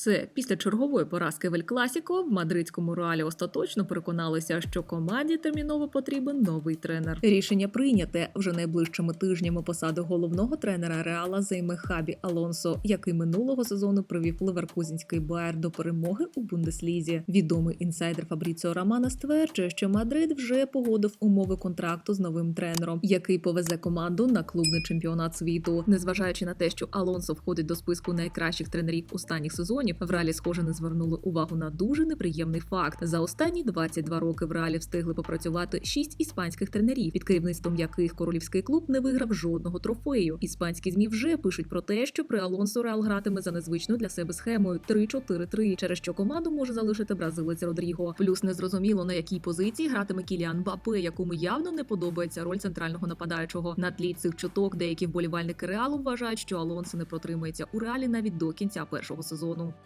Все після чергової поразки в Класіко в мадридському реалі остаточно переконалися, що команді терміново потрібен новий тренер. Рішення прийняте вже найближчими тижнями посади головного тренера Реала займе Хабі Алонсо, який минулого сезону привів Леверкузінський Байер до перемоги у Бундеслізі. Відомий інсайдер Фабріціо Романа стверджує, що Мадрид вже погодив умови контракту з новим тренером, який повезе команду на клубний чемпіонат світу. Незважаючи на те, що Алонсо входить до списку найкращих тренерів останніх сезонів, в Ралі схоже не звернули увагу на дуже неприємний факт. За останні 22 роки в Ралі встигли попрацювати шість іспанських тренерів, під керівництвом яких королівський клуб не виграв жодного трофею. Іспанські змі вже пишуть про те, що при Алонсо Реал гратиме за незвичною для себе схемою 3-4-3, через що команду може залишити бразилець Родріго. Плюс незрозуміло на якій позиції гратиме Кіліан Бапе, якому явно не подобається роль центрального нападаючого. На тлі цих чуток деякі вболівальники Реалу вважають, що Алонсо не протримається у реалі навіть до кінця першого сезону.